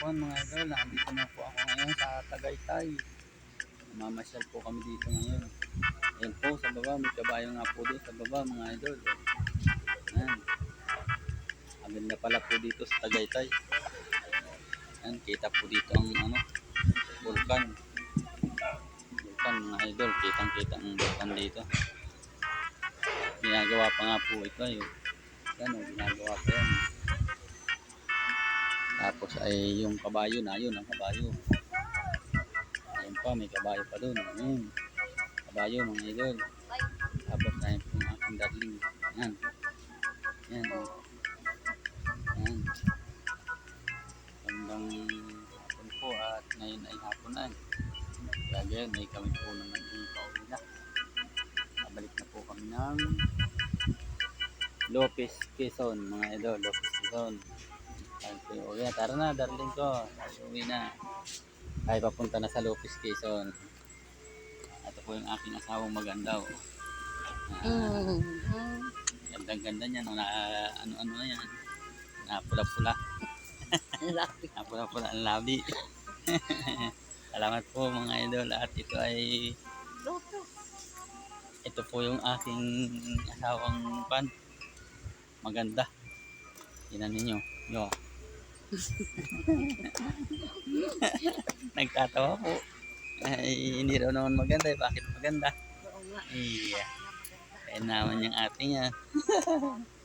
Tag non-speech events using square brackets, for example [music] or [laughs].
hapon mga idol. Nandito na po ako ngayon sa Tagaytay. Mamasyal po kami dito ngayon. Ayan po sa baba, may kabayo nga po doon sa baba mga idol. Ayan. Ang ganda pala po dito sa Tagaytay. Ayan, kita po dito ang ano, vulkan. Vulkan mga idol, kitang kita ang vulkan dito. Ginagawa pa nga po ito yun. Yan o, ginagawa pa yan. Tapos ay yung kabayo na yun, ang kabayo. Ayun pa, may kabayo pa doon. Ayun. Kabayo mga idol. Tapos ayun po ang aking darling. Yan. Yan. o. Yan. Hanggang hapon po at ngayon ay hapon na. Kaya ganyan, may kami po naman yung pauwi na. Babalik na po kami ng Lopez Quezon, mga idol, Lopez Quezon. Uwi na. Tara na, darling ko. Uwi na. Ay, papunta na sa Lopez Quezon. Ito po yung aking asawang maganda. Oh. Ah, Gandang-ganda niya. No? Na, ano-ano na yan. Napula-pula. [laughs] Napula-pula ang labi. [laughs] Salamat po mga idol. At ito ay ito po yung aking asawang pan. Maganda. Tingnan ninyo. Yo. [laughs] Nagtatawa po. Ay, hindi raw naman maganda. eh. Bakit maganda? Iya. Kaya naman yung ate niya. [laughs]